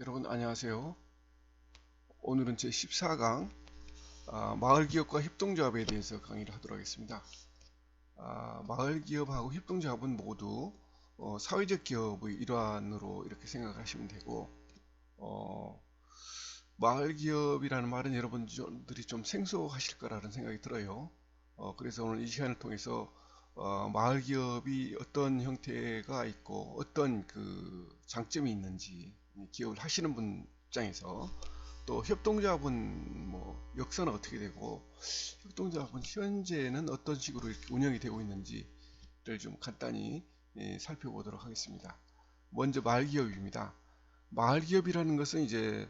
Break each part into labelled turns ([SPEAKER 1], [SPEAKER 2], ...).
[SPEAKER 1] 여러분 안녕하세요. 오늘은 제 14강 아, 마을기업과 협동조합에 대해서 강의를 하도록 하겠습니다. 아, 마을기업하고 협동조합은 모두 어, 사회적 기업의 일환으로 이렇게 생각하시면 되고 어, 마을기업이라는 말은 여러분들이 좀 생소하실 거라는 생각이 들어요. 어, 그래서 오늘 이 시간을 통해서 어, 마을 기업이 어떤 형태가 있고 어떤 그 장점이 있는지 기업을 하시는 분 입장에서 또 협동조합은 뭐 역사는 어떻게 되고 협동조합은 현재는 어떤 식으로 운영이 되고 있는지를 좀 간단히 예, 살펴보도록 하겠습니다. 먼저 마을기업입니다. 마을기업이라는 것은 이제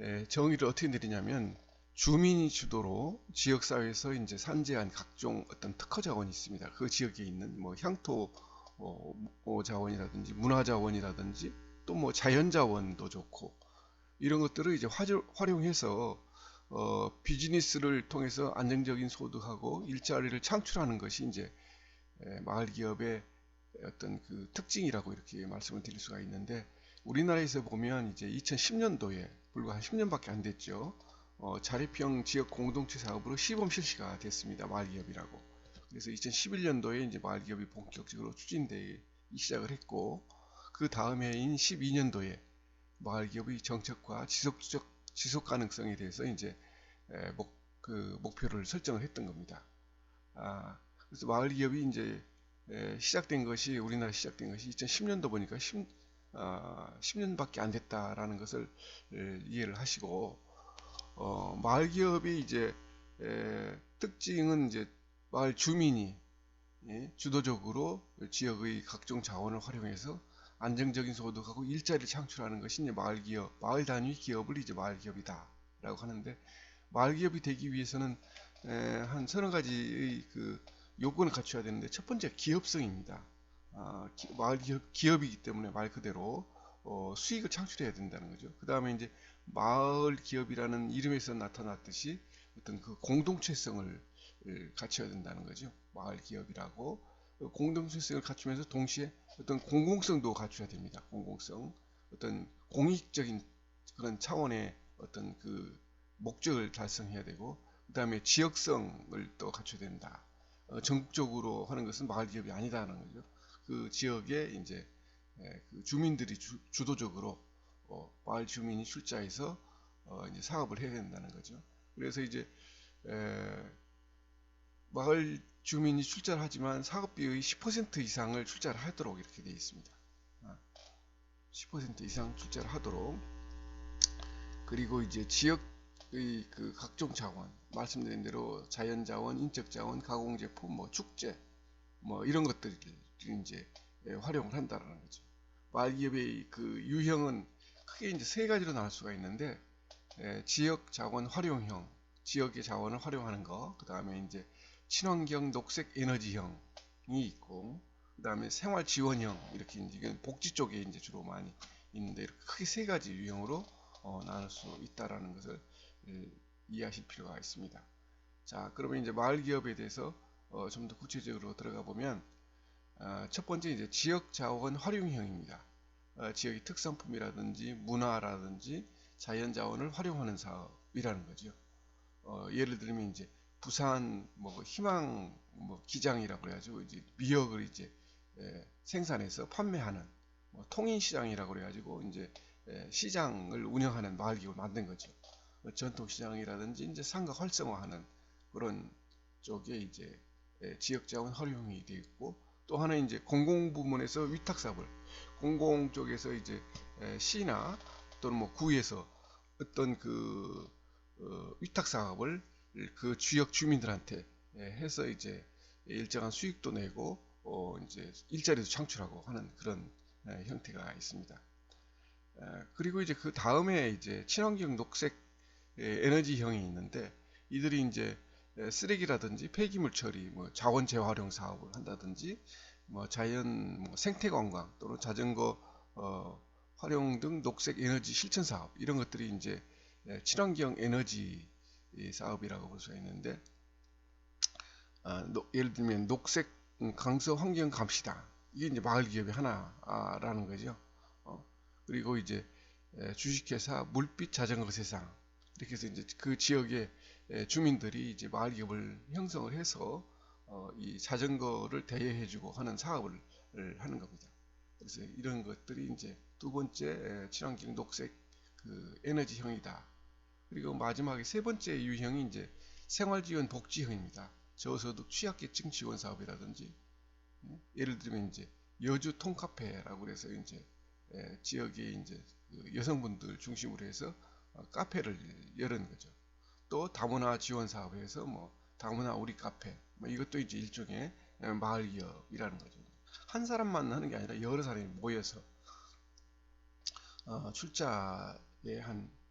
[SPEAKER 1] 예, 정의를 어떻게 내리냐면 주민이 주도로 지역사회에서 이제 산재한 각종 어떤 특허 자원이 있습니다. 그 지역에 있는 뭐 향토 어, 뭐 자원이라든지 문화 자원이라든지 또 뭐 자연 자원도 좋고 이런 것들을 이제 활용해서 어, 비즈니스를 통해서 안정적인 소득하고 일자리를 창출하는 것이 이제 에, 마을 기업의 어떤 그 특징이라고 이렇게 말씀을 드릴 수가 있는데 우리나라에서 보면 이제 2010년도에 불과 한 10년밖에 안 됐죠. 어, 자립형 지역 공동체 사업으로 시범 실시가 됐습니다. 마을 기업이라고. 그래서 2011년도에 이제 마을 기업이 본격적으로 추진되기 시작을 했고, 그 다음 해인 12년도에 마을기업의 정책과 지속적 지속 가능성에 대해서 이제 에, 목, 그 목표를 설정을 했던 겁니다. 아, 그래서 마을기업이 이제 에, 시작된 것이 우리나라 시작된 것이 2010년도 보니까 10, 아, 10년밖에 안 됐다라는 것을 에, 이해를 하시고 어, 마을 기업이 이제 에, 특징은 이제 마을 주민이 예, 주도적으로 지역의 각종 자원을 활용해서 안정적인 소득하고 일자리를 창출하는 것이 이제 마을 기업, 마을 단위 기업을 이제 마을 기업이다라고 하는데 마을 기업이 되기 위해서는 에, 한 서너 가지의 그 요건을 갖춰야 되는데 첫 번째 기업성입니다. 아, 기- 마을 기업, 기업이기 때문에 말 그대로 어, 수익을 창출해야 된다는 거죠. 그 다음에 이제 마을 기업이라는 이름에서 나타났듯이 어떤 그 공동체성을 을 갖춰야 된다는 거죠. 마을 기업이라고 그 공동체성을 갖추면서 동시에 어떤 공공성도 갖춰야 됩니다. 공공성, 어떤 공익적인 그런 차원의 어떤 그 목적을 달성해야 되고, 그 다음에 지역성을 또 갖춰야 된다. 어, 전국적으로 하는 것은 마을 기업이 아니다는 거죠. 그 지역에 이제 에, 그 주민들이 주, 주도적으로 어, 마을 주민이 출자해서 어, 이제 사업을 해야 된다는 거죠. 그래서 이제 에, 마을 주민이 출자를 하지만 사업비의 10% 이상을 출자를 하도록 이렇게 되어 있습니다. 아, 10% 이상 출자를 하도록 그리고 이제 지역의 그 각종 자원 말씀드린 대로 자연 자원, 인적 자원, 가공 제품, 뭐 축제 뭐 이런 것들을 이제 예, 활용을 한다라는 거죠. 마을 기업의 그 유형은 크게 이제 세 가지로 나눌 수가 있는데 에, 지역 자원 활용형, 지역의 자원을 활용하는 거, 그 다음에 이제 친환경 녹색 에너지형이 있고, 그 다음에 생활 지원형 이렇게 이제 복지 쪽에 이제 주로 많이 있는데 이렇게 크게 세 가지 유형으로 어, 나눌 수 있다라는 것을 에, 이해하실 필요가 있습니다. 자, 그러면 이제 마을 기업에 대해서 어, 좀 더 구체적으로 들어가 보면 아, 첫 번째 이제 지역 자원 활용형입니다. 어, 지역의 특산품이라든지 문화라든지 자연 자원을 활용하는 사업이라는 거죠. 어, 예를 들면 이제 부산 뭐 희망 뭐 기장이라고 그래가지고 이제 미역을 이제 에, 생산해서 판매하는 뭐 통인 시장이라고 그래가지고 이제 에, 시장을 운영하는 마을 기업을 만든 거죠. 뭐 전통 시장이라든지 이제 상가 활성화하는 그런 쪽에 이제 에, 지역 자원 활용이 되어 있고 또 하나 이제 공공 부문에서 위탁 사업을 공공 쪽에서 이제 에, 시나 또는 뭐 구에서 어떤 그 어, 위탁 사업을 그 지역 주민들한테 에, 해서 이제 일정한 수익도 내고 어, 이제 일자리도 창출하고 하는 그런 에, 형태가 있습니다. 에, 그리고 이제 그 다음에 이제 친환경 녹색 에, 에너지형이 있는데 이들이 이제 에, 쓰레기라든지 폐기물 처리, 뭐 자원 재활용 사업을 한다든지 뭐 자연 뭐 생태 관광 또는 자전거 어, 활용 등 녹색 에너지 실천 사업 이런 것들이 이제 예, 친환경 에너지 이 사업이라고 볼 수가 있는데 아, 노- 예를 들면 녹색 음, 강서 환경 감시다 이게 이제 마을 기업의 하나라는 거죠. 어, 그리고 이제 에, 주식회사, 물빛 자전거 세상 이렇게 해서 이제 그 지역의 에, 주민들이 이제 마을 기업을 형성을 해서 어, 이 자전거를 대여해주고 하는 사업을 하는 겁니다. 그래서 이런 것들이 이제 두 번째 에, 친환경 녹색 그 에너지형이다. 그리고 마지막에 세 번째 유형이 이제 생활지원 복지형입니다. 저소득 취약계층 지원 사업이라든지 예, 예를 들면 이제 여주 통카페라고 해서 이제 예, 지역에 이제 그 여성분들 중심으로 해서 어, 카페를 열은 거죠. 또 다문화 지원 사업에서 뭐 다문화 우리 카페 뭐 이것도 이제 일종의 예, 마을 기업이라는 거죠. 한 사람만 하는 게 아니라 여러 사람이 모여서 어, 출자에 한 어,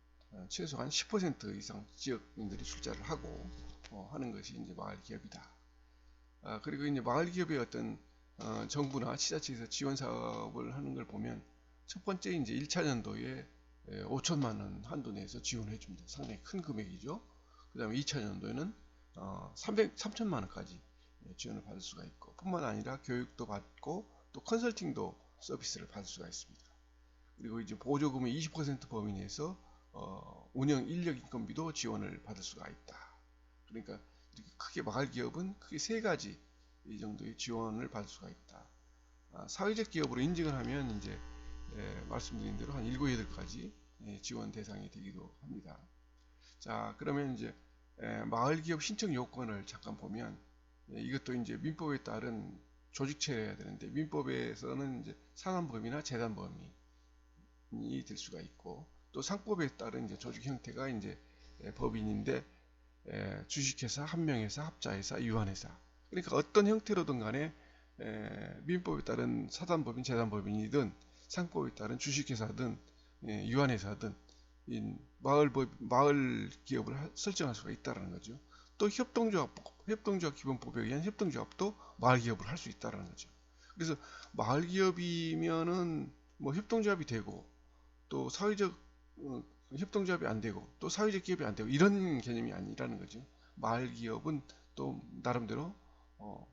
[SPEAKER 1] 최소한 10% 이상 지역민들이 출자를 하고 어, 하는 것이 이제 마을 기업이다. 아, 그리고 이제 마을 기업의 어떤 어, 정부나 지자체에서 지원 사업을 하는 걸 보면 첫 번째 이제 1차 연도에 5천만 원 한도 내에서 지원해 줍니다. 상당히 큰 금액이죠. 그 다음에 2차 연도에는 어, 300, 3천만 원까지 예, 지원을 받을 수가 있고 뿐만 아니라 교육도 받고 또 컨설팅도 서비스를 받을 수가 있습니다. 그리고 이제 보조금의 20% 범위 내에서 어, 운영 인력 인건비도 지원을 받을 수가 있다. 그러니까 크게 마을 기업은 크게 세 가지 이 정도의 지원을 받을 수가 있다. 아, 사회적 기업으로 인증을 하면 이제 예, 말씀드린 대로 한 7, 8가지 예, 지원 대상이 되기도 합니다. 자, 그러면 이제 예, 마을 기업 신청 요건을 잠깐 보면 예, 이것도 이제 민법에 따른 조직체여야 되는데 민법에서는 이제 상한범위나 재단범위 될 수가 있고 또 상법에 따른 이제 조직 형태가 이제 예, 법인인데 예, 주식회사, 한명회사, 합자회사, 유한회사 그러니까 어떤 형태로든 간에 에, 민법에 따른 사단법인, 재단법인이든 상법에 따른 주식회사든 예, 유한회사든 마을 법, 마을 기업을 하, 설정할 수가 있다는 거죠. 또 협동조합, 협동조합 기본법에 의한 협동조합도 마을 기업을 할 수 있다는 거죠. 그래서 마을 기업이면은 뭐 협동조합이 되고 또 사회적 어, 협동조합이 안 되고 또 사회적 기업이 안 되고 이런 개념이 아니라는 거죠. 마을 기업은 또 나름대로 어,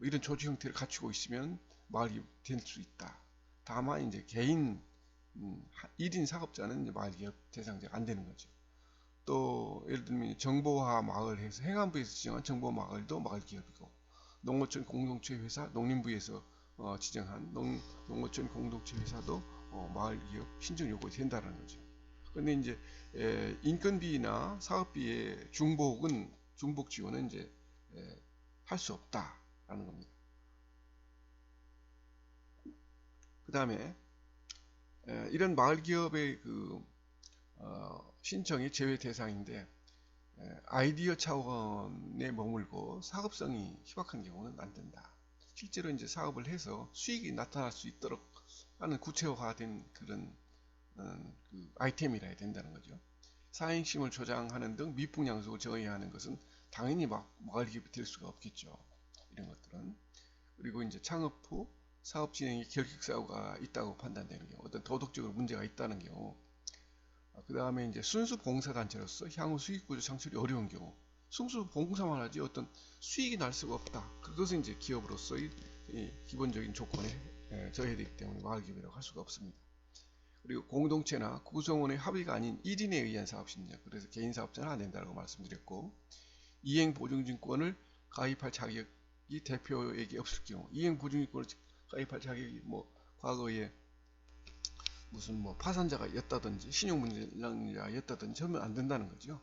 [SPEAKER 1] 이런 조직 형태를 갖추고 있으면 마을 기업이 될수 있다. 다만 이제 개인 음, 1인 사업자는 마을 기업 대상자가 안 되는 거죠. 또 예를 들면 정보화 마을 해서 행안부에서 지정한 정보 마을도 마을 기업이고 농어촌 공동체 회사 농림부에서 어, 지정한 농, 농어촌 공동체 회사도 어, 마을 기업 신청 요건이 된다는 거죠. 근데 이제 에, 인건비나 사업비의 중복은 중복 지원은 이제 할 수 없다라는 겁니다. 그 다음에 이런 마을 기업의 그 어, 신청이 제외 대상인데 에, 아이디어 차원에 머물고 사업성이 희박한 경우는 안 된다. 실제로 이제 사업을 해서 수익이 나타날 수 있도록 하는 구체화된 그런 음, 그 아이템이라 해야 된다는 거죠. 사행심을 조장하는 등 미풍양속을 저해하는 것은 당연히 막 기업이 될 수가 없겠죠. 이런 것들은 그리고 이제 창업 후 사업 진행에 결격사고가 있다고 판단되는 경우, 어떤 도덕적으로 문제가 있다는 경우, 아, 그 다음에 이제 순수 봉사단체로서 향후 수익구조 창출이 어려운 경우, 순수 봉사만 하지 어떤 수익이 날 수가 없다. 그것은 이제 기업으로서의 기본적인 조건에 저해되기 때문에 마을기업이라고 할 수가 없습니다. 그리고 공동체나 구성원의 합의가 아닌 1인에 의한 사업 신청, 그래서 개인 사업자는 안 된다고 말씀드렸고, 이행 보증증권을 가입할 자격이 대표에게 없을 경우, 이행 보증증권을 가입할 자격이 뭐 과거에 무슨 뭐 파산자가 였다든지 신용문제자였다든지 하면 안 된다는 거죠.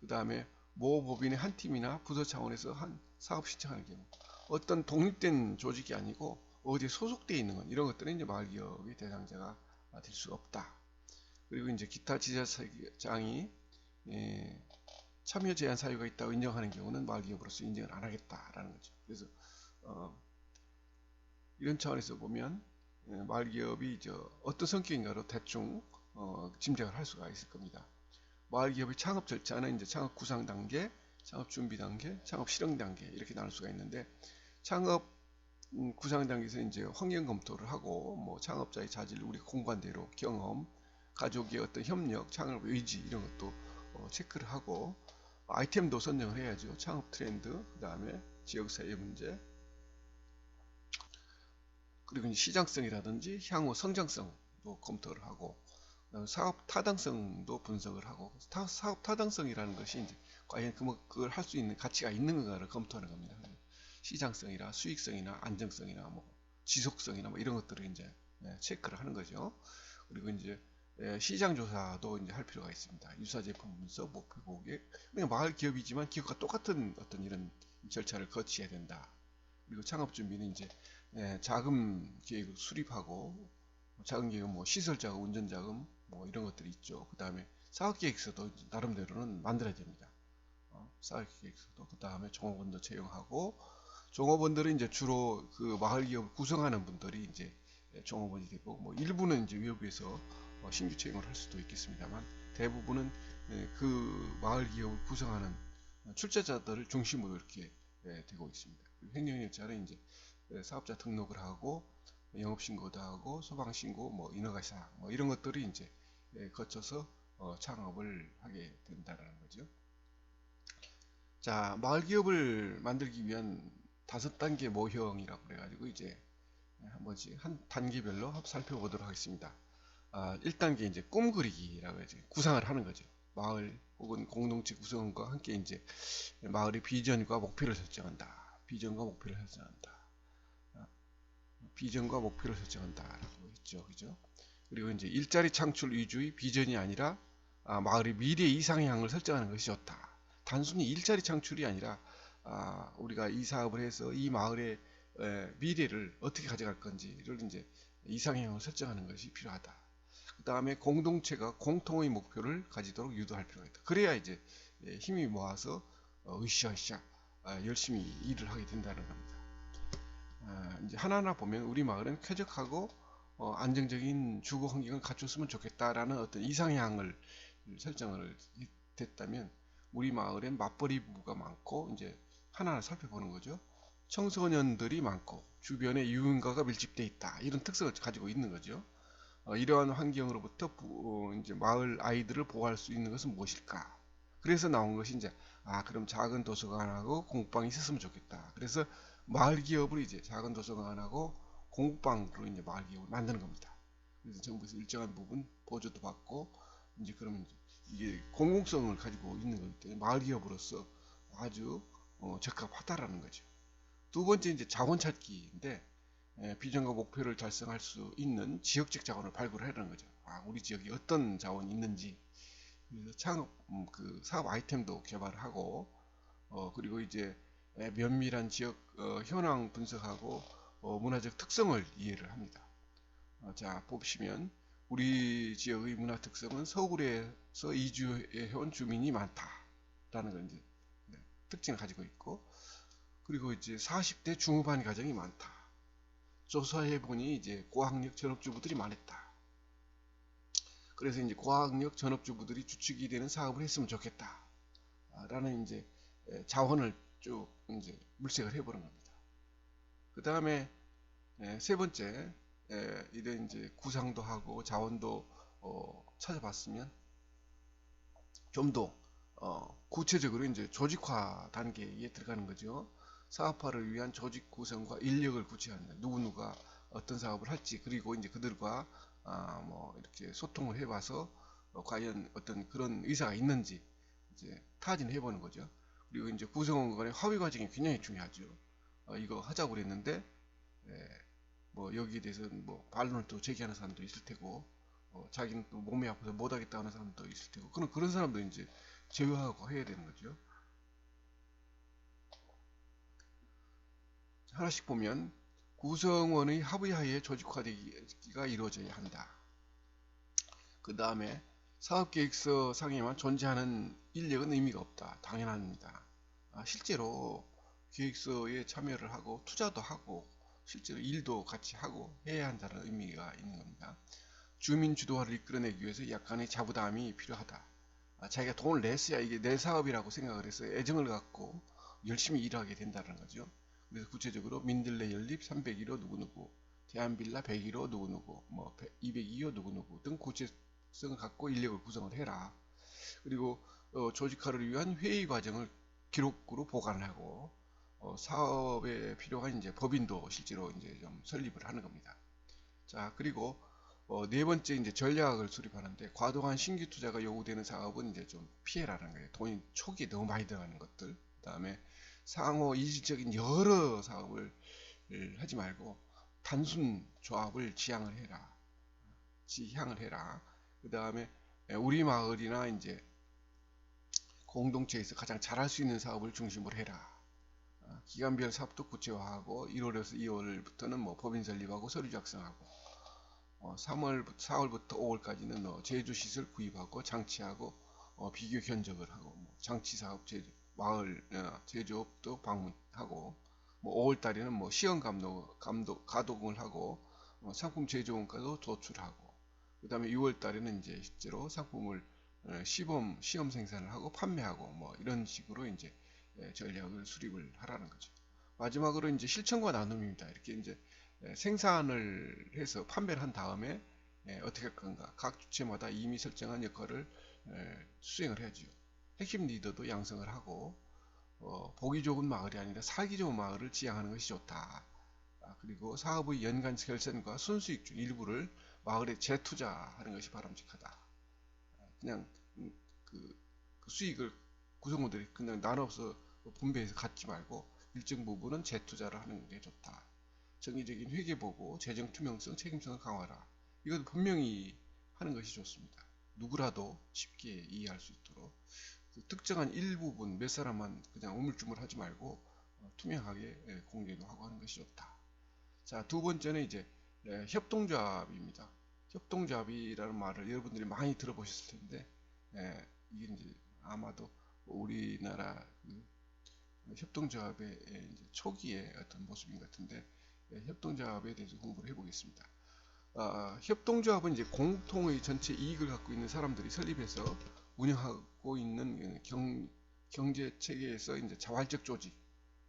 [SPEAKER 1] 그 다음에 모 법인의 한 팀이나 부서 차원에서 한 사업 신청하는 경우 어떤 독립된 조직이 아니고 어디에 소속되어 있는 건 이런 것들은 이제 마을기업의 대상자가 될 수가 없다. 그리고 이제 기타 지자체장이 예, 참여 제한 사유가 있다고 인정하는 경우는 마을기업으로서 인정을 안 하겠다라는 거죠. 그래서 어, 이런 차원에서 보면 예, 마을기업이 저 어떤 성격인가로 대충 어, 짐작을 할 수가 있을 겁니다. 마을기업의 창업 절차는 이제 창업 구상 단계, 창업 준비 단계, 창업 실행 단계 이렇게 나눌 수가 있는데 창업 음, 구상 단계에서 이제 환경 검토를 하고 뭐 창업자의 자질, 우리 공간대로 경험, 가족의 어떤 협력, 창업 의지 이런 것도 어, 체크를 하고 아이템도 선정을 해야죠. 창업 트렌드, 그 다음에 지역사회 문제, 그리고 시장성이라든지 향후 성장성도 검토를 하고 사업 타당성도 분석을 하고 타- 사업 타당성이라는 것이 이제 과연 그 뭐- 그걸 할 수 있는 가치가 있는가를 검토하는 겁니다. 시장성이나 수익성이나 안정성이나 뭐 지속성이나 뭐 이런 것들을 이제 예, 체크를 하는 거죠. 그리고 이제 예, 시장 조사도 이제 할 필요가 있습니다. 유사 제품 분석, 목표 고객. 그냥 마을 기업이지만 기업과 똑같은 어떤 이런 절차를 거치해야 된다. 그리고 창업 준비는 이제 예, 자금 계획을 수립하고 자금 계획은 뭐 시설 자금, 운전 자금 뭐 이런 것들이 있죠. 그 다음에 사업 계획서도 나름대로는 만들어야 됩니다. 어, 사업 계획서도 그 다음에 종업원도 채용하고 종업원들은 이제 주로 그 마을 기업을 구성하는 분들이 이제 종업원이 되고 뭐 일부는 이제 외부에서 어, 신규 채용을 할 수도 있겠습니다만 대부분은 예, 그 마을 기업을 구성하는 출제자들을 중심으로 이렇게 예, 되고 있습니다. 행정일자는 이제 예, 사업자 등록을 하고 영업신고도 하고 소방신고, 뭐 인허가사 뭐 이런 것들이 이제 예, 거쳐서 어, 창업을 하게 된다는 거죠. 자, 마을 기업을 만들기 위한 다섯 단계 모형이라고 그래가지고 이제 한 번씩 한 단계별로 살펴보도록 하겠습니다. 아, 1단계 이제 꿈 그리기라고 해야지 구상을 하는 거죠. 마을 혹은 공동체 구성원과 함께 이제 마을의 비전과 목표를 설정한다. 비전과 목표를 설정한다. 아, 비전과 목표를 설정한다라고 했죠. 그죠? 그리고 이제 일자리 창출 위주의 비전이 아니라 아, 마을의 미래 이상향을 설정하는 것이 좋다. 단순히 일자리 창출이 아니라 아, 우리가 이 사업을 해서 이 마을의 에, 미래를 어떻게 가져갈 건지를 이제 이상향을 설정하는 것이 필요하다. 그 다음에 공동체가 공통의 목표를 가지도록 유도할 필요가 있다. 그래야 이제 예, 힘이 모아서 어, 으쌰으쌰 아, 열심히 일을 하게 된다는 겁니다. 아, 이제 하나하나 보면 우리 마을은 쾌적하고 어, 안정적인 주거 환경을 갖췄으면 좋겠다라는 어떤 이상향을 설정을 됐다면 우리 마을엔 맞벌이 부부가 많고 이제 하나하나 살펴보는 거죠. 청소년들이 많고 주변에 유흥가가 밀집돼 있다 이런 특성을 가지고 있는 거죠. 어, 이러한 환경으로부터 부- 어, 이제 마을 아이들을 보호할 수 있는 것은 무엇일까? 그래서 나온 것이 이제 아 그럼 작은 도서관하고 공부방이 있었으면 좋겠다. 그래서 마을 기업을 이제 작은 도서관하고 공부방으로 이제 마을 기업을 만드는 겁니다. 그래서 정부에서 일정한 부분 보조도 받고 이제 그러면 이제 이게 공공성을 가지고 있는 거기 때문에 마을 기업으로서 아주 어, 적합하다라는 거죠. 두 번째 이제 자원 찾기인데 에, 비전과 목표를 달성할 수 있는 지역적 자원을 발굴하려는 거죠. 아, 우리 지역이 어떤 자원이 있는지 창업 음, 그 사업 아이템도 개발하고 어, 그리고 이제 에, 면밀한 지역 어, 현황 분석하고 어, 문화적 특성을 이해를 합니다. 어, 자 보시면 우리 지역의 문화 특성은 서울에서 이주해온 주민이 많다라는 걸 이제 네, 특징을 가지고 있고 그리고 이제 40대 중후반 가정이 많다. 조사해 보니 이제 고학력 전업주부들이 많았다. 그래서 이제 고학력 전업주부들이 주축이 되는 사업을 했으면 좋겠다. 아, 라는 이제 에, 자원을 쭉 이제 물색을 해보는 겁니다. 그 다음에 세 번째 에, 이런 이제 구상도 하고 자원도 어, 찾아봤으면 좀 더 어, 구체적으로 이제 조직화 단계에 들어가는 거죠. 사업화를 위한 조직 구성과 인력을 구체화한다. 누구누가 어떤 사업을 할지 그리고 이제 그들과 아, 뭐 이렇게 소통을 해봐서 어, 과연 어떤 그런 의사가 있는지 이제 타진을 해보는 거죠. 그리고 이제 구성원 간의 합의 과정이 굉장히 중요하죠. 어, 이거 하자고 그랬는데 예, 뭐 여기에 대해서 뭐 반론을 또 제기하는 사람도 있을 테고 어, 자기는 또 몸이 아파서 못하겠다 하는 사람도 있을 테고 그런 그런 사람도 이제 제어하고 해야 되는 거죠. 하나씩 보면 구성원의 합의하에 조직화되기가 이루어져야 한다. 그 다음에 사업계획서 상에만 존재하는 인력은 의미가 없다. 당연합니다. 아, 실제로 계획서에 참여를 하고 투자도 하고 실제로 일도 같이 하고 해야 한다는 의미가 있는 겁니다. 주민 주도화를 이끌어내기 위해서 약간의 자부담이 필요하다. 아, 자기가 돈을 냈어야 이게 내 사업이라고 생각을 해서 애정을 갖고 열심히 일하게 된다는 거죠. 그래서 구체적으로 민들레 연립 301호 누구누구, 대한빌라 101호 누구누구, 뭐 202호 누구누구 등 구체성을 갖고 인력을 구성을 해라. 그리고 어, 조직화를 위한 회의 과정을 기록으로 보관을 하고 어, 사업에 필요한 이제 법인도 실제로 이제 좀 설립을 하는 겁니다. 자 그리고 어, 네 번째 이제 전략을 수립하는데 과도한 신규 투자가 요구되는 사업은 이제 좀 피해라는 거예요. 돈이 초기에 너무 많이 들어가는 것들. 그다음에 상호 이질적인 여러 사업을 하지 말고 단순 조합을 지향을 해라. 지향을 해라. 그다음에 우리 마을이나 이제 공동체에서 가장 잘할 수 있는 사업을 중심으로 해라. 어, 기간별 사업도 구체화하고 1월에서 2월부터는 뭐 법인 설립하고 서류 작성하고 어, 3월 4월부터 5월까지는 뭐 제조 시설 구입하고 장치하고 어, 비교 견적을 하고 뭐 장치 사업 제조 마을 어, 제조업도 방문하고 뭐 5월 달에는 뭐 시험 감독 감독 가동을 하고 어, 상품 제조원가도 도출하고 그 다음에 6월 달에는 이제 실제로 상품을 어, 시범 시험 생산을 하고 판매하고 뭐 이런 식으로 이제 예, 전략을 수립을 하라는 거죠. 마지막으로 이제 실천과 나눔입니다. 이렇게 이제 예, 생산을 해서 판매를 한 다음에 예, 어떻게 할 건가 각 주체마다 이미 설정한 역할을 예, 수행을 해야죠. 핵심 리더도 양성을 하고 어, 보기 좋은 마을이 아니라 살기 좋은 마을을 지향하는 것이 좋다. 아, 그리고 사업의 연간 결산과 순수익 중 일부를 마을에 재투자하는 것이 바람직하다. 아, 그냥 음, 그, 그 수익을 구성원들이 그냥 나눠서 분배해서 갖지 말고 일정 부분은 재투자를 하는 게 좋다. 정기적인 회계보고 재정 투명성, 책임성을 강화하라. 이것도 분명히 하는 것이 좋습니다. 누구라도 쉽게 이해할 수 있도록 그 특정한 일부분 몇 사람만 그냥 우물쭈물하지 말고 어, 투명하게 예, 공개도 하고 하는 것이 좋다. 자, 두 번째는 이제 예, 협동조합입니다. 협동조합이라는 말을 여러분들이 많이 들어보셨을 텐데 예, 이게 이제 아마도 우리나라 그 협동조합의 초기의 어떤 모습인 것 같은데 예, 협동조합에 대해서 공부를 해보겠습니다. 아, 협동조합은 이제 공통의 전체 이익을 갖고 있는 사람들이 설립해서 운영하고 있는 경, 경제 체계에서 이제 자활적 조직,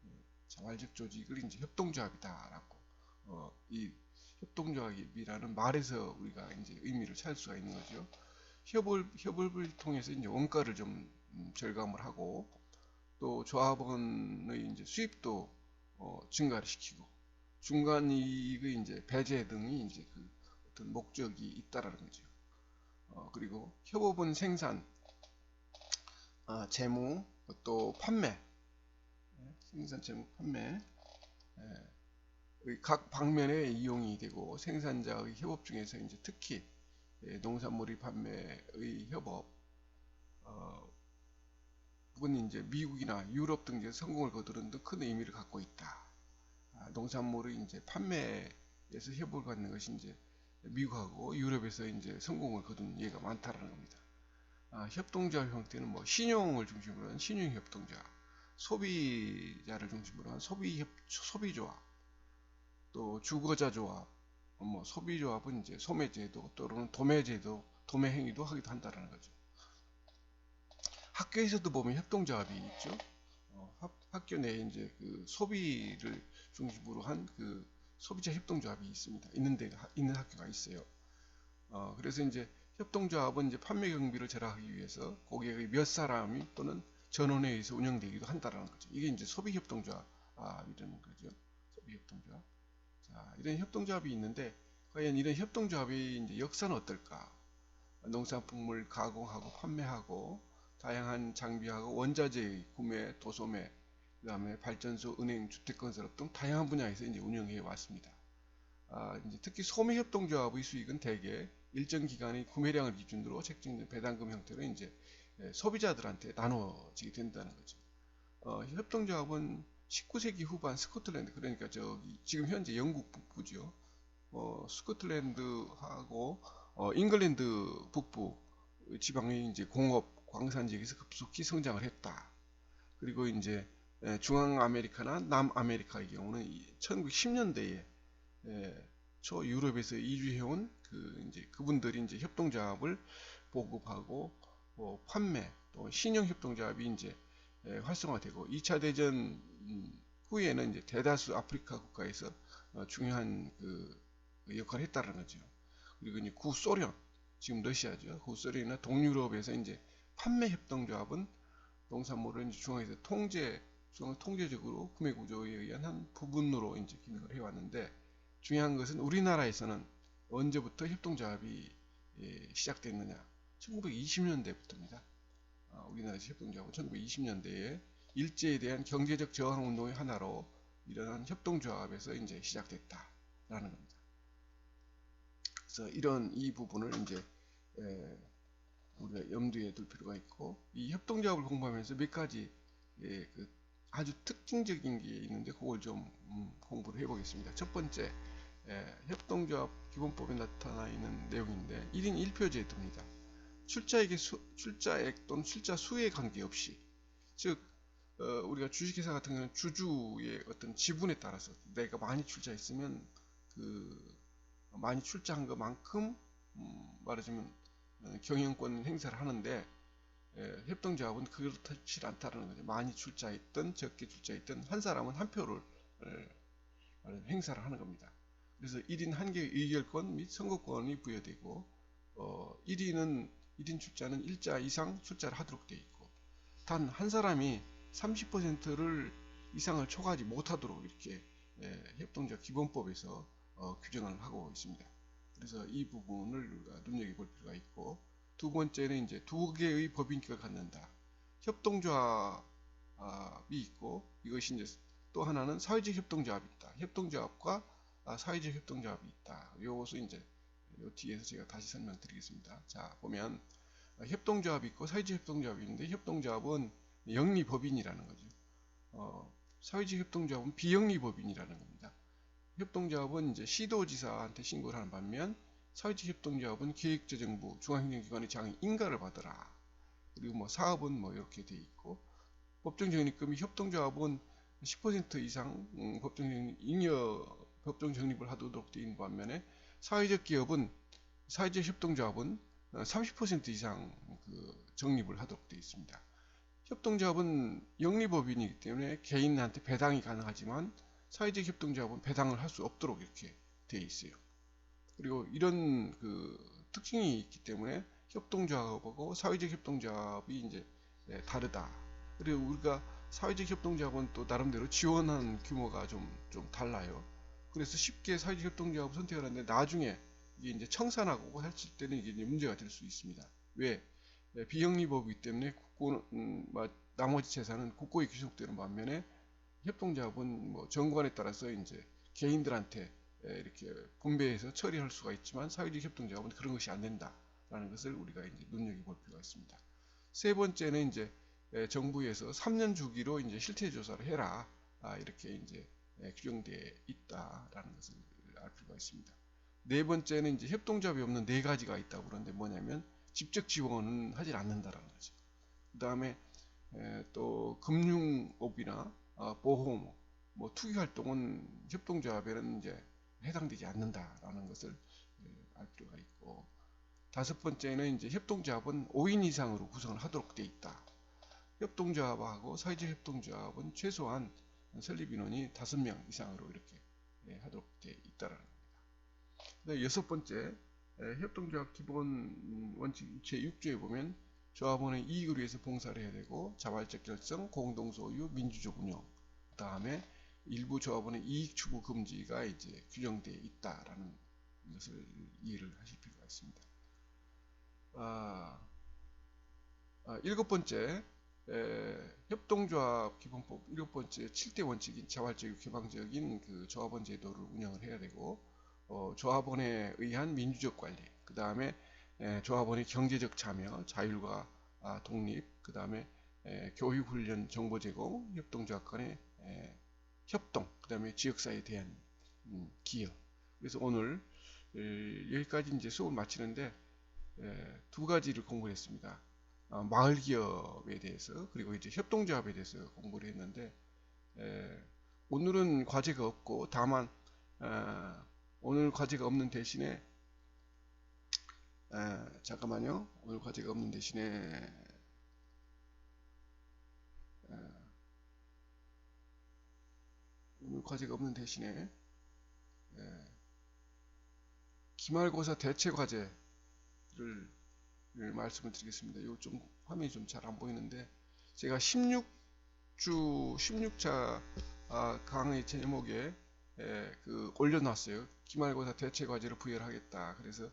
[SPEAKER 1] 예, 자활적 조직을 이제 협동조합이다라고 어, 이 협동조합이라는 말에서 우리가 이제 의미를 찾을 수가 있는 거죠. 협을 협업을 통해서 이제 원가를 좀 음, 절감을 하고 또 조합원의 이제 수입도 어, 증가를 시키고 중간 이익의 이제 배제 등이 이제 그 어떤 목적이 있다라는 거죠. 어, 그리고 협업은 생산, 아, 재무, 또 판매, 예, 생산, 재무, 판매, 예, 의각 방면에 이용이 되고 생산자의 협업 중에서 이제 특히 예, 농산물의 판매의 협업, 어, 그건 이제 미국이나 유럽 등에서 성공을 거두는 데큰 의미를 갖고 있다. 아, 농산물의 이제 판매에서 협업을 갖는 것이 이제 미국하고 유럽에서 이제 성공을 거둔 예가 많다라는 겁니다. 아, 협동조합 형태는 뭐 신용을 중심으로 한 신용 협동조합, 소비자를 중심으로 한 소비 협, 소비조합, 또 주거자 조합, 뭐 소비조합은 이제 소매제도 또는 도매제도, 도매행위도 하기도 한다라는 거죠. 학교에서도 보면 협동조합이 있죠. 어, 학, 학교 내에 이제 그 소비를 중심으로 한 그 소비자 협동조합이 있습니다. 있는 데 있는 학교가 있어요. 어, 그래서 이제 협동조합은 이제 판매 경비를 절약하기 위해서 고객의 몇 사람이 또는 전원에 의해서 운영되기도 한다라는 거죠. 이게 이제 소비 협동조합이라는 거죠. 소비 협동조합. 자, 이런 협동조합이 있는데 과연 이런 협동조합의 이제 역사는 어떨까? 농산품을 가공하고 판매하고 다양한 장비하고 원자재 구매, 도소매, 그 다음에 발전소, 은행, 주택건설업 등 다양한 분야에서 이제 운영해 왔습니다. 아, 이제 특히 소매협동조합의 수익은 대개 일정 기간의 구매량을 기준으로 책정된 배당금 형태로 이제 예, 소비자들한테 나눠지게 된다는 거죠. 어, 협동조합은 19세기 후반 스코틀랜드 그러니까 저기 지금 현재 영국 북부죠. 어, 스코틀랜드하고 어, 잉글랜드 북부 지방의 이제 공업 광산 지역에서 급속히 성장을 했다. 그리고 이제 예, 중앙 아메리카나 남 아메리카의 경우는 1910년대에 초 유럽에서 이주해온 그 이제 그분들이 이제 협동조합을 보급하고 뭐 판매 또 신형 협동조합이 이제 예, 활성화되고 2차 대전 음, 후에는 이제 대다수 아프리카 국가에서 어, 중요한 그 역할을 했다는 거죠. 그리고 이제 구소련 지금 러시아죠. 구소련이나 동유럽에서 이제 판매 협동조합은 농산물을 이제 중앙에서 통제 중앙 통제적으로 구매 구조에 의한 한 부분으로 이제 기능을 해왔는데 중요한 것은 우리나라에서는 언제부터 협동조합이 예, 시작됐느냐? 1920년대부터입니다. 아, 우리나라에서 협동조합은 1920년대에 일제에 대한 경제적 저항 운동의 하나로 일어난 협동조합에서 이제 시작됐다라는 겁니다. 그래서 이런 이 부분을 이제 에, 우리가 염두에 둘 필요가 있고 이 협동조합을 공부하면서 몇 가지 예, 그 아주 특징적인 게 있는데 그걸 좀 음, 공부를 해보겠습니다. 첫 번째 예, 협동조합 기본법에 나타나 있는 내용인데 1인 1표 제도입니다. 출자액의 수, 출자액 또는 출자 수에 관계없이 즉 어, 우리가 주식회사 같은 경우는 주주의 어떤 지분에 따라서 내가 많이 출자했으면 그 많이 출자한 것만큼 음, 말하자면 어, 경영권 행사를 하는데 예, 협동조합은 그렇지 않다는 거죠. 많이 출자했든 적게 출자했든 한 사람은 한 표를 어, 행사를 하는 겁니다. 그래서 1인 한 개의 의결권 및 선거권이 부여되고 어, 1인은 1인 출자는 1자 이상 출자를 하도록 되어 있고 단 한 사람이 30%를 이상을 초과하지 못하도록 이렇게 예, 협동조합 기본법에서 어, 규정을 하고 있습니다. 그래서 이 부분을 우리가 눈여겨볼 필요가 있고 두 번째는 이제 두 개의 법인격을 갖는다. 협동조합이 있고 이것이 이제 또 하나는 사회적 협동조합이 있다. 협동조합과 아, 사회적 협동조합이 있다. 이것을 이제 요 뒤에서 제가 다시 설명드리겠습니다. 자 보면 아, 협동조합이 있고 사회적 협동조합이 있는데 협동조합은 영리법인이라는 거죠. 어, 사회적 협동조합은 비영리법인이라는 겁니다. 협동조합은 이제 시도지사한테 신고를 하는 반면 사회적 협동조합은 기획재정부 중앙행정기관의 장의 인가를 받으라. 그리고 뭐 사업은 뭐 이렇게 돼 있고 법정정립금이 협동조합은 10% 이상 음, 법정정립 잉여 법정정립을 하도록 되어 있는 반면에 사회적 기업은 사회적 협동조합은 30% 이상 그 정립을 하도록 되어 있습니다. 협동조합은 영리법인이기 때문에 개인한테 배당이 가능하지만 사회적 협동조합은 배당을 할 수 없도록 이렇게 되어 있어요. 그리고 이런 그 특징이 있기 때문에 협동조합하고 사회적 협동조합이 이제 네, 다르다. 그리고 우리가 사회적 협동조합은 또 나름대로 지원하는 규모가 좀, 좀 달라요. 그래서 쉽게 사회적 협동조합을 선택을 하는데 나중에 이게 이제 청산하고 했을 때는 이게 문제가 될 수 있습니다. 왜? 네, 비영리법이기 때문에 국고, 음, 나머지 재산은 국고에 귀속되는 반면에 협동조합은 뭐 정관에 따라서 이제 개인들한테 이렇게 분배해서 처리할 수가 있지만 사회적 협동조합은 그런 것이 안 된다라는 것을 우리가 이제 눈여겨볼 필요가 있습니다. 세 번째는 이제 정부에서 3년 주기로 이제 실태 조사를 해라 아, 이렇게 이제 규정되어 있다라는 것을 알 필요가 있습니다. 네 번째는 이제 협동조합이 없는 네 가지가 있다고 그러는데 뭐냐면 직접 지원은 하질 않는다라는 거죠. 그 다음에 또 금융업이나 아, 보험, 뭐 투기 활동은 협동조합에는 이제 해당되지 않는다라는 것을 알 필요가 있고 다섯 번째는 이제 협동조합은 5인 이상으로 구성을 하도록 되어 있다. 협동조합하고 사회적 협동조합은 최소한 설립 인원이 5명 이상으로 이렇게 하도록 되어 있다라는 겁니다. 여섯 번째 협동조합 기본 원칙 제6조에 보면 조합원의 이익을 위해서 봉사를 해야 되고 자발적 결성, 공동소유, 민주적 운영 그 다음에 일부 조합원의 이익 추구 금지가 이제 규정되어 있다라는 것을 이해를 하실 필요가 있습니다. 아, 아, 일곱 번째 에, 협동조합 기본법 일곱 번째 7대 원칙인 자발적 개방적인 그 조합원 제도를 운영을 해야 되고 어, 조합원에 의한 민주적 관리 그 다음에 조합원의 경제적 참여 자율과 아, 독립 그 다음에 교육훈련 정보 제공 협동조합 간의 에, 협동, 그 다음에 지역사회에 대한 음, 기여. 그래서 오늘 에, 여기까지 이제 수업을 마치는데 에, 두 가지를 공부를 했습니다. 어, 마을 기업에 대해서 그리고 이제 협동조합에 대해서 공부를 했는데 에, 오늘은 과제가 없고 다만 어, 오늘 과제가 없는 대신에 잠깐만요. 오늘 과제가 없는 대신에 과제가 없는 대신에 예, 기말고사 대체 과제를 말씀을 드리겠습니다. 이거 좀 화면이 좀 잘 안 보이는데 제가 16주 16차 아, 강의 제목에 예, 그 올려놨어요. 기말고사 대체 과제를 부여하겠다. 그래서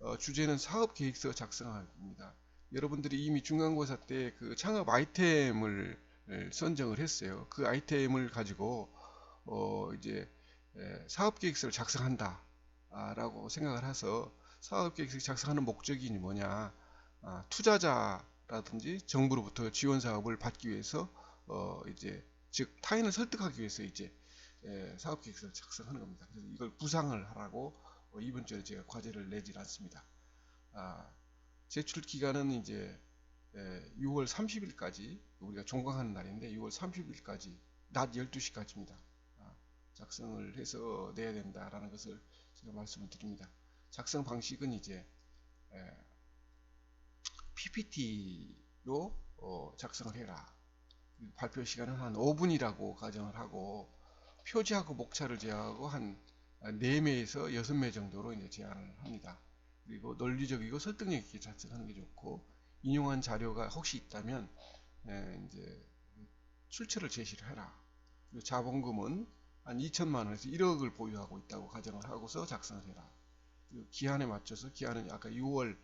[SPEAKER 1] 어, 주제는 사업 계획서 작성하기입니다. 여러분들이 이미 중간고사 때 그 창업 아이템을 에, 선정을 했어요. 그 아이템을 가지고 어, 이제 에, 사업 계획서를 작성한다. 아, 라고 생각을 해서 사업 계획서 작성하는 목적이 뭐냐? 아, 투자자라든지 정부로부터 지원 사업을 받기 위해서 어, 이제 즉 타인을 설득하기 위해서 이제 에, 사업 계획서를 작성하는 겁니다. 그래서 이걸 부상을 하라고 어, 이번 주에 제가 과제를 내질 않습니다. 아, 제출 기간은 이제 에, 6월 30일까지 우리가 종강하는 날인데 6월 30일까지 낮 12시까지입니다. 아, 작성을 해서 내야 된다라는 것을 제가 말씀을 드립니다. 작성 방식은 이제 에, PPT로 어, 작성을 해라. 그리고 발표 시간은 한 5분이라고 가정을 하고 표지하고 목차를 제하고 한 4매에서 6매 정도로 이제 제한을 합니다. 그리고 논리적이고 설득력 있게 작성하는 게 좋고 인용한 자료가 혹시 있다면 에, 이제 출처를 제시를 해라. 자본금은 한 2천만 원에서 1억을 보유하고 있다고 가정을 하고서 작성을 해라. 그리고 기한에 맞춰서 기한은 아까 6월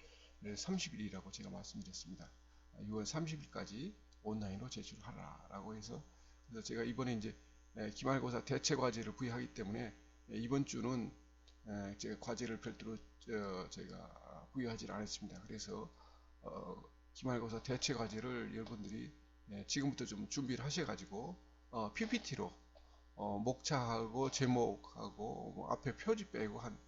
[SPEAKER 1] 30일이라고 제가 말씀드렸습니다. 6월 30일까지 온라인으로 제출하라 라고 해서 그래서 제가 이번에 이제 에, 기말고사 대체 과제를 부여하기 때문에 에, 이번 주는 에, 제가 과제를 별도로 저, 제가 부여하지 않았습니다. 그래서 어, 기말고사 대체 과제를 여러분들이 예, 지금부터 좀 준비를 하셔가지고 어, PPT로 어, 목차하고 제목하고 뭐 앞에 표지 빼고 한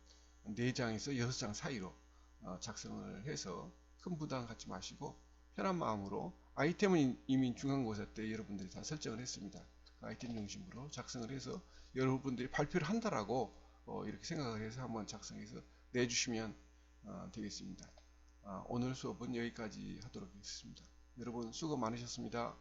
[SPEAKER 1] 4장에서 6장 사이로 어, 작성을 해서 큰 부담 갖지 마시고 편한 마음으로 아이템은 이미 중간고사 때 여러분들이 다 설정을 했습니다. 그 아이템 중심으로 작성을 해서 여러분들이 발표를 한다라고 어, 이렇게 생각을 해서 한번 작성해서 내주시면 어, 되겠습니다. 아, 오늘 수업은 여기까지 하도록 하겠습니다. 여러분 수고 많으셨습니다.